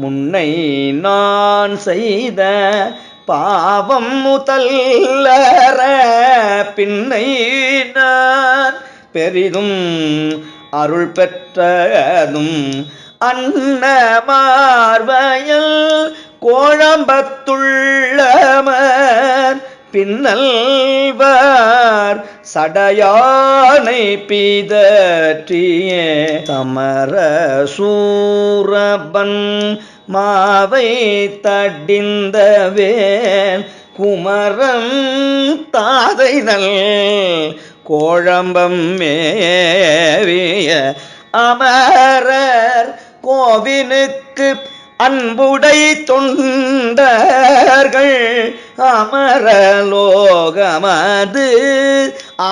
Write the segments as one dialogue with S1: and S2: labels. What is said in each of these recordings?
S1: முன்னை நான் செய்த பாவம் முதல்லற பின்னை நான் பெரிதும் அருள் பெற்றதும் அன்ன மார்வயல் கோழம்பத்துள்ளமர் பின்னல்வார் சடையானை பிதற்றிய. தமர சூரபன் மாவை தடிந்தவேன் குமரன் தாதைதல் கோழம்பம் மேவிய அமரர் கோவினுக்கு அன்புடை தொண்டர்கள் அமரலோகமது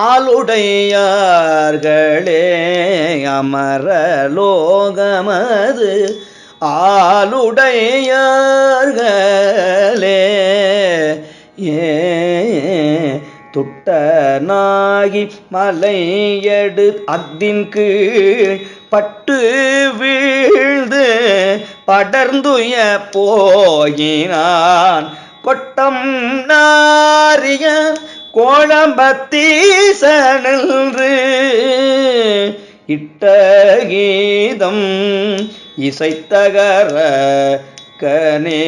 S1: ஆளுடையார்களே அமரலோகமது ஆளுடையார்களே. ஏ துட்டனாகி மலையடு அத்தின் கீழ் பட்டு வீழ்ந்து படர்ந்துய போயினான். கொட்டம் நாரிய கோழம்பத்தீசனின்று இட்ட கீதம் இசைத்தகர கனே